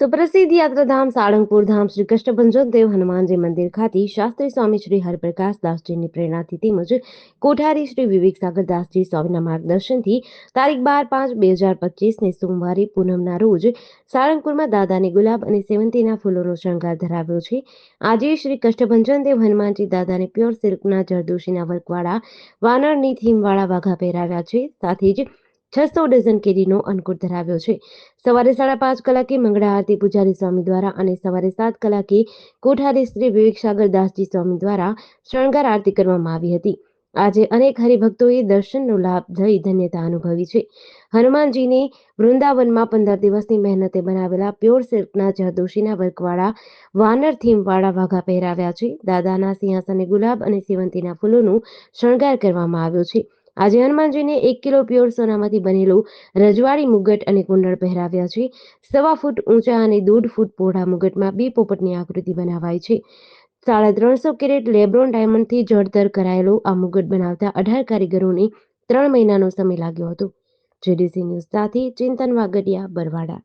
સુપ્રસિદ્ધ યાત્રાધામ સાળંગપુર ધામ શ્રી કૃષ્ણ દેવ હનુમાનજી મંદિર ખાતે શાસ્ત્રી સ્વામી શ્રી હરપ્રકાશ દાસજીની પ્રેરણાથી તેમજ કોઠારી શ્રી વિવેક સાગર દાસજી સ્વામીના માર્ગદર્શનથી તારીખ બાર પાંચ બે હજાર પચીસને સોમવારે પૂનમના રોજ સાળંગપુરમાં દાદાને ગુલાબ અને સેવંતીના ફૂલોનો શણગાર ધરાવ્યો છે. આજે શ્રી કષ્ટભંજન દેવ હનુમાનજી દાદાને પ્યોર સિલ્કના જરદોશીના વર્કવાળા વાનરની થીમવાળા વાઘા પહેરાવ્યા છે. સાથે જ છસો ડઝન કેરીનો અંકુર ધરાવ્યો છે. સવારે સાડા પાંચ કલાકે મંગળા આરતી પૂજારી સ્વામી દ્વારા અને સવારે સાત કલાકે કોઠારી શ્રી વિવેક સાગર દાસજી સ્વામી દ્વારા શણગાર આરતી કરવામાં આવી હતી. આજે અનેક હરિભક્તોએ દર્શનનો લાભ લઈ ધન્યતા અનુભવી છે. હનુમાનજીને વૃંદાવનમાં પંદર દિવસની મહેનતે બનાવેલા પ્યોર સિલ્કના જરદોશીના વર્કવાળા વાનર થીમવાળા વાઘા પહેરાવ્યા છે. દાદાના સિંહાસને ગુલાબ અને સેવંતીના ફૂલોનું શણગાર કરવામાં આવ્યો છે. આજે હનુમાનજીને એક કિલો પ્યોર સોનામાંથી બનેલું રજવાડી મુગટ અને કુંડળ પહેરાવ્યા છે. સવા ફૂટ ઊંચા અને દોઢ ફૂટ પહોળા મુગટમાં બે પોપટની આકૃતિ બનાવાય છે. સાડા ત્રણસો કેરેટ લેબ્રોન ડાયમંડથી જળતર કરાયેલો આ મુગટ બનાવતા અઢાર કારીગરોને ત્રણ મહિનાનો સમય લાગ્યો હતો. જેડીસી ન્યૂઝ સાથે ચિંતન વાગડિયા, બરવાડા.